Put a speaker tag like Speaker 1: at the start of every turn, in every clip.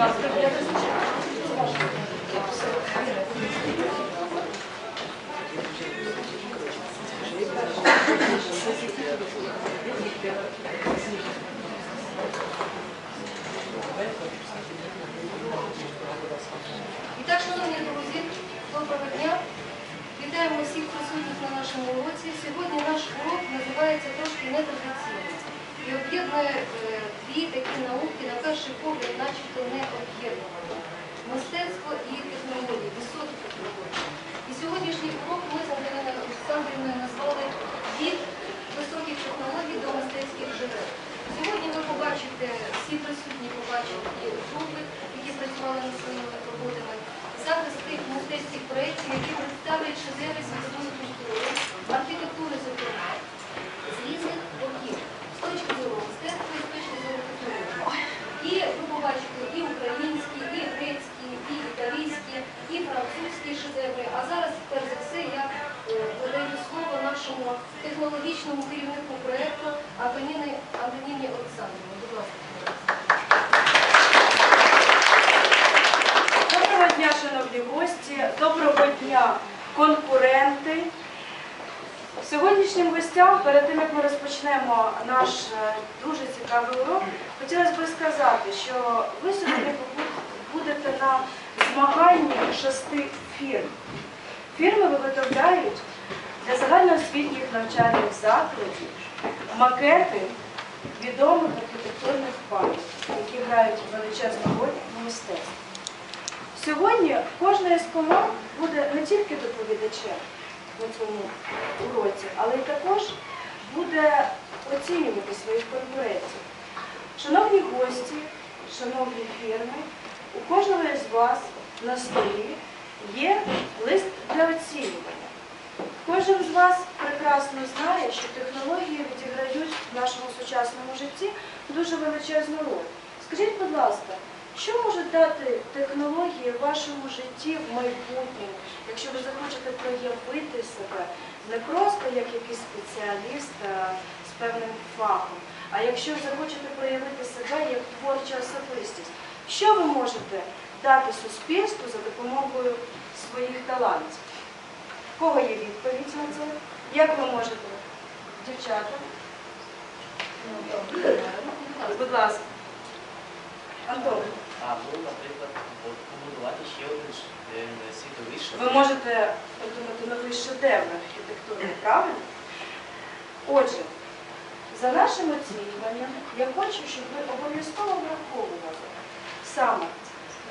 Speaker 1: І так, шановні друзі, доброго дня. Вітаємо всіх присутніх на нашому уроці. Сьогодні наш урок називається трошки нетрадиційно Об'єднує е, дві такі науки, на перший погляд, начебто не об'єднувані. Мистецтво і технології, високі технології. І сьогоднішній урок ми з Олександрівною назвали від високих технологій до мистецьких джерел. Сьогодні ви побачите, всі присутні побачать і групи, які працювали над своїми роботами, захист тих мистецьких проєктів, які представлять шедеври світової культури, архітектури, зокрема, з різних боків, з точки зору мистецтва і з точки зору технології. І ви побачите і українські, і грецькі, і італійські, і французькі шедеври. А зараз, перш за все, я е, передаю слово нашому технологічному керівнику проєкту Антоніни Антоніні Олександрівні. Будь ласка.
Speaker 2: Доброго дня, шановні гості, доброго дня, конкуренти. Сьогоднішнім гостям, перед тим як ми розпочнемо наш е, дуже цікавий урок, хотілося б сказати, що ви сьогодні будете на змаганні шести фірм. Фірми виготовляють для загальноосвітніх навчальних закладів макети відомих архітектурних пам'яток, які грають величезну роль в мистецтві. Сьогодні кожна із команд буде не тільки доповідачем на цьому уроці, але й також буде оцінювати своїх конкурентів. Шановні гості, шановні фірми, у кожного із вас на столі є лист для оцінювання. Кожен з вас прекрасно знає, що технології відіграють в нашому сучасному житті дуже величезну роль. Скажіть, будь ласка, що можуть дати технології в вашому житті в майбутньому, якщо ви захочете проявити себе не просто як якийсь спеціаліст з певним фахом, а якщо захочете проявити себе як творча особистість, що ви можете дати суспільству за допомогою своїх талантів? Кого є відповідь на це? Як ви можете? Дівчата? Будь ласка. Антон,
Speaker 3: А, ну, наприклад, побудувати ще один е, світовий
Speaker 2: ви можете придумати новий шедевр архітектурний, правильно? Отже, за нашим оцінюванням, я хочу, щоб ви обов'язково враховували саме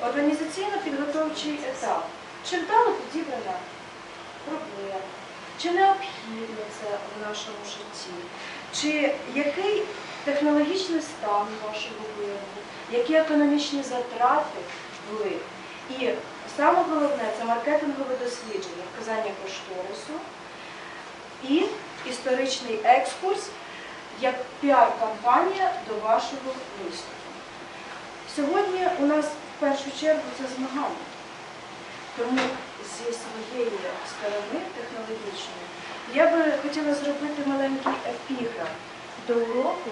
Speaker 2: організаційно-підготовчий етап. Чи вдало підібрана проблема, чи необхідно це в нашому житті, чи який технологічний стан вашого виробу, які економічні затрати були. І саме головне це маркетингове дослідження, вказання кошторису і історичний екскурс як піар-кампанія до вашого виступу. Сьогодні у нас в першу чергу це змагання. Тому зі своєї сторони технологічної я би хотіла зробити маленький епіграф до уроку.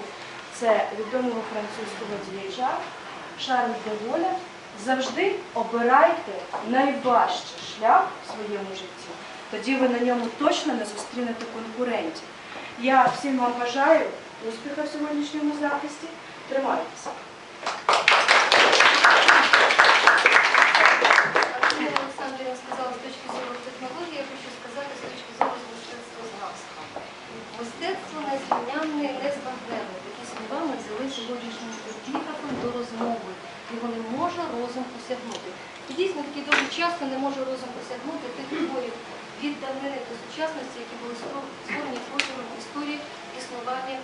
Speaker 2: Це відомого французького діяча Шарль де Голля. Завжди обирайте найважчий шлях в своєму житті. Тоді ви на ньому точно не зустрінете конкурентів. Я всім вам бажаю успіху в сьогоднішньому захисті. Тримайтеся.
Speaker 1: Антоніна Олександрівна сказала з точки зору технології, я хочу сказати з точки зору мистецтвознавства. Мистецтво незрівнянне, незбагненне. Такі слова ми взяли сьогоднішнім епіграфом до розмови. Його не може розум осягнути. І дійсно таки дуже часто не може розум осягнути тих творів від давнини до сучасності, які були створені протягом історії існування е,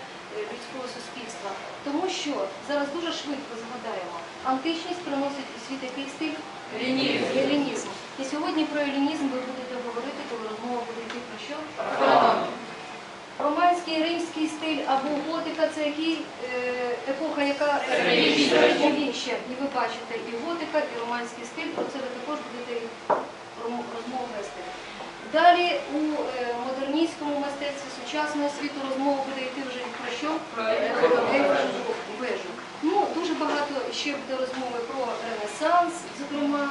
Speaker 1: людського суспільства. Тому що зараз дуже швидко згадаємо, античність приносить у світ який стиль?
Speaker 4: Елінізм.
Speaker 1: Елінізм. І сьогодні про елінізм ви будете говорити, коли розмова буде йти про що? Романський, римський стиль або готика це який е, епоха, яка
Speaker 4: Середньовіччя.
Speaker 1: І ви бачите і готика, і романський стиль, про це ви також будете розмову вести. Далі у е, модерністському мистецтві, сучасну освіту розмова буде йти вже про що? Про вежу. Ну, дуже багато ще буде розмови про Ренесанс, зокрема,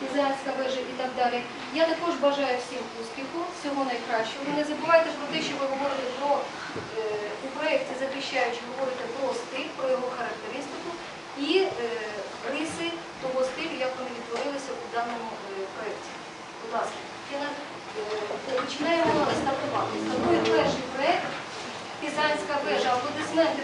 Speaker 1: Пізанська вежа і так далі. Я також бажаю всім успіху, всього найкращого. Не забувайте про те, що ви говорите про е, у проєкті захищаючи, говорите про стиль, про його характеристику і е, риси того стилю, як вони відтворилися у даному е, проєкті. Будь ласка, починаємо стартувати. Стартує перший проєкт Пізанська вежа. Аплодисменти